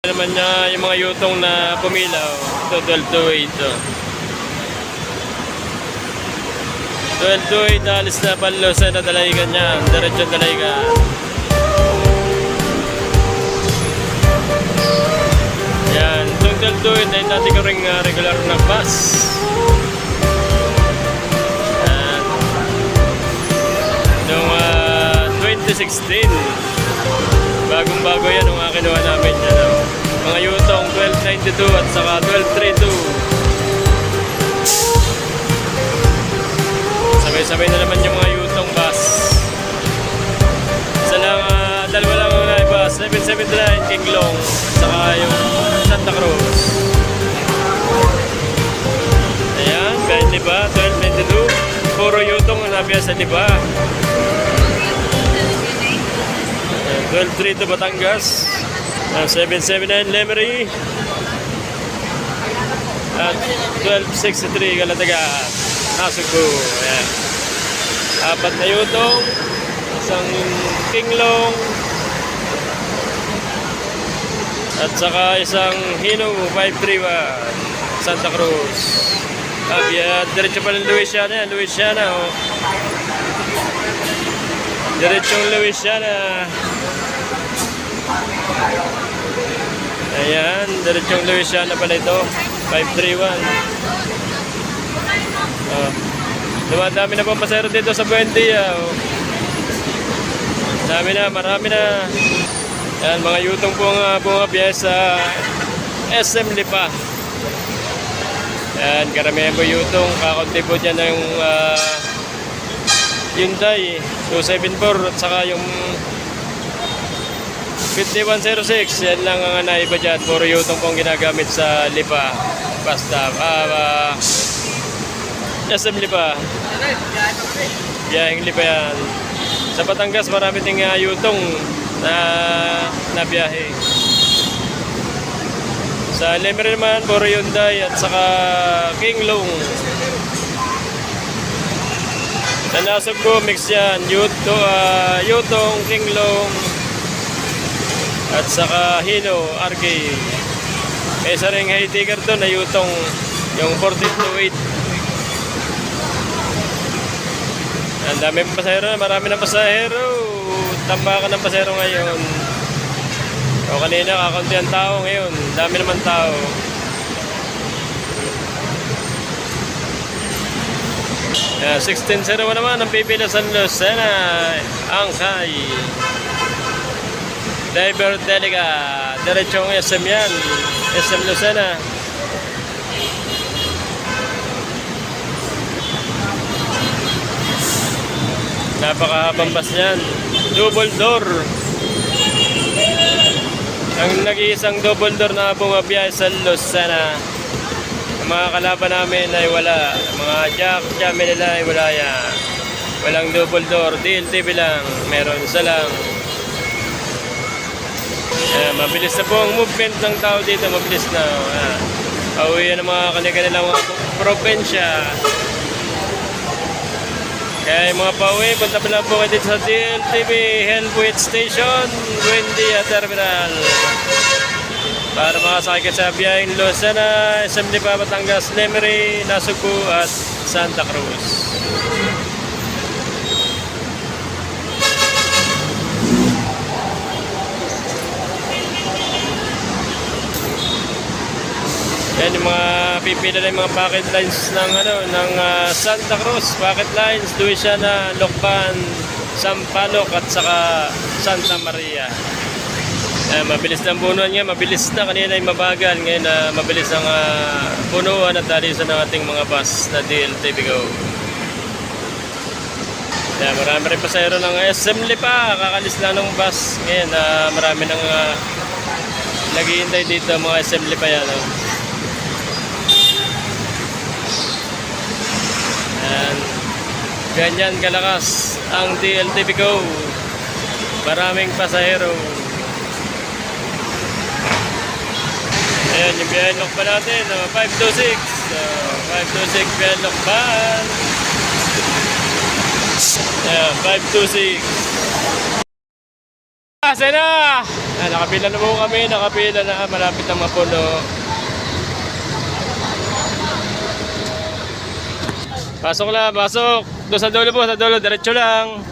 naman niya yung mga yutong na pumilaw. Ito, 12 to 8. To. 12 to 8, alis na panlosa na dalaygan niya. Diretso dalaygan. Yan, itong 12 to 8 ay natin ko rin uh, regular na bus. Yan. Noong ah, 2016. Bagong bago yan ang mga kinuha namin yan. oh. Mga yutong 1292 at saka 1232. Sabay-sabay na naman yung mga yutong bus. Isa lang, ah, dalawa lang ang bus. 779 King Long. Saka yung Santa Cruz. Ayan, kahit diba? 1292. Puro yutong nabiya sa diba? 12-3 to Batangas. Uh, 779 Lemery. At 1263 Galataga. Nasuko. Ayan. Apat na yutong. Isang kinglong. At saka isang Hino 531 Santa Cruz. Abia, diretso pa ng Louisiana yan. Louisiana, oh. Diretsong Louisiana. Ayan, diretsong Louisiana pala ito. 531. Oh. Dumadami na pong pasero dito sa Buendia. Oh. Dami na, marami na. Ayan, mga yutong po nga bumabiya sa SM Lipa. Ayan, karamihan po yutong. Kakunti po dyan ng uh, Hyundai 274 at saka yung 5106 yan lang ang naiba dyan? Puro yutong pong ginagamit sa Lipa. Basta ah, ah, SM Lipa. Biyaheng Lipa yan. Sa Batangas marami ting uh, yutong na na biyahe. Sa Lemery naman puro Hyundai at saka King Long. Nanasog ko, mix yan. Yuto, uh, yutong, kinglong, at saka hino, RK. May isa rin hay ticker doon na yutong yung 42.8. Ang dami ng pasahero, marami ng pasahero. Tambakan ng pasahero ngayon. O kanina, kakunti ang tao ngayon. Dami naman tao. Yeah, 16.01 naman ang pipila San Lucena. Angkay. Diver Delica. Diretsong SM yan. SM Lucena. Napakahabang bus niyan. Double door. Ang nag-iisang double door na bumabiyahe sa Lucena. Ang mga kalaban namin ay wala. Ang mga jack, jamming nila ay wala yan. Walang double door. DLTV lang. Meron isa lang. Ayan, mabilis na po ang movement ng tao dito. Mabilis na. Ayan. Pauwi yan ang mga kanilang mga propensya. Kaya yung mga pauwi, punta pa lang po kayo dito sa DLTV Hellbuit Station, Buendia Terminal. Para makasakay ka sa biyaheng Lucena, SM Lipa, Batangas, Lemery, Nasuku at Santa Cruz. Yan yung mga pipila na yung mga packet lines ng ano ng ah, Santa Cruz, packet lines, Louisiana, Lokban, Sampaloc at saka Santa Maria. Eh, mabilis na ang punuan nga, mabilis na. Kanina ay mabagal. Ngayon na mabilis ang uh, punuan at alisan ng ating mga bus na DLTV Go. Kaya marami rin pasayro ng SM Lipa. Kakalis lang ng bus. Ngayon na marami nang uh, naghihintay dito mga SM Lipa yan. Oh. Ayan. Ganyan kalakas ang DLTV Go. Maraming pasahero. Ayan, yung Bienlock pa natin, uh, 526. Uh, 526 Bienlock ban. Ayan, 526. Ayan na! Ah, nakapila na po kami, nakapila na, malapit na mapuno. Pasok lang, pasok. Doon sa dulo po, sa dulo, diretso lang.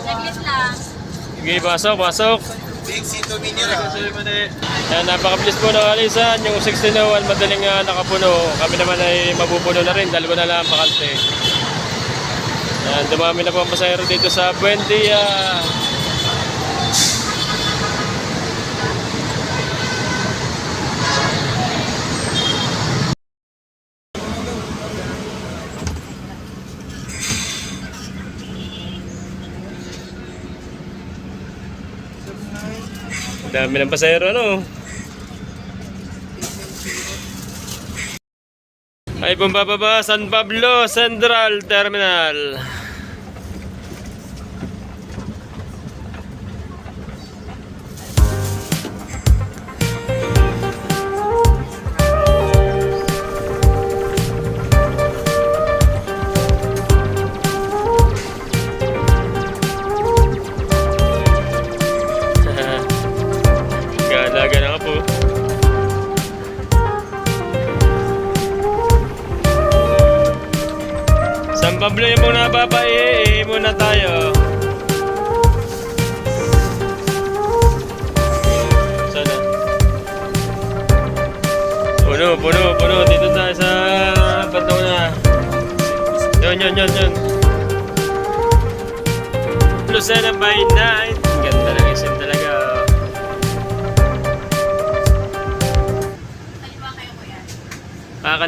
Saglit lang. Sige, pasok, pasok. Yan, napakabilis po ng alisan. Yung 16 na one, madaling uh, nakapuno. Kami naman ay mapupuno na rin. Dalawa na lang ang bakante. Yan, dumami na po ang pasahero dito sa Buendia. Dami ng pasahero, ano? Ay, bumbababa, San Pablo Central Terminal.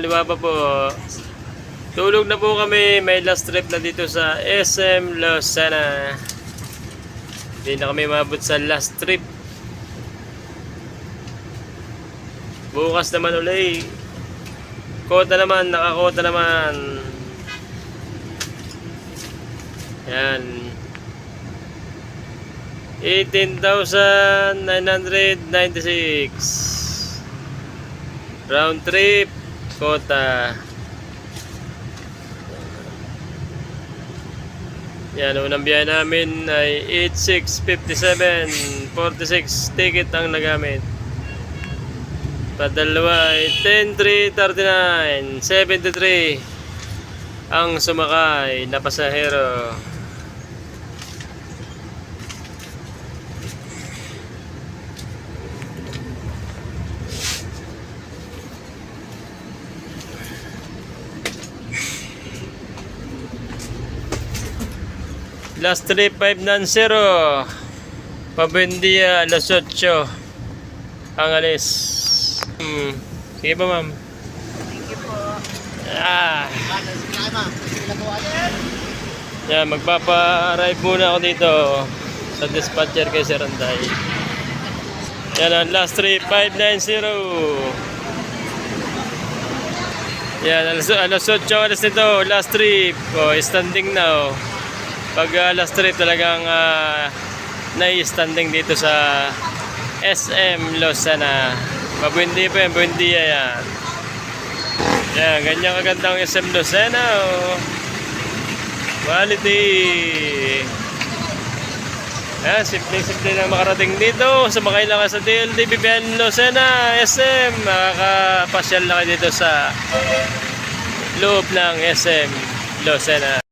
Kakaliwa pa po. Tulog na po kami. May last trip na dito sa SM Lucena. Hindi na kami mabot sa last trip. Bukas naman ulit. Kota naman, nakakota naman. Yan. 18,996 Round trip Kota. Yan, unang biyahe namin ay 8657 46 ticket ang nagamit. Padalawa ay 10339 73 ang sumakay na pasahero Last trip 590 Pabendia alas 8 Ang alis hmm. Sige ba ma'am? Thank you po. Ah. Yan, magpapa-arrive muna ako dito sa dispatcher kay Sir Anday. Yan ang last trip 590 Yan, alas, alas 8 alas nito, last trip. Oh, standing na oh. Pag uh, last trip talagang uh, nai-standing dito sa SM Losana. Mabundi pa yan, bundi yan. Yan, ganyan kagandang SM Lucena, oh. Quality. Yan, simple-simple na makarating dito. Sumakay lang sa DLD BBN Lucena, SM. Makakapasyal kayo dito sa loob ng SM Lucena.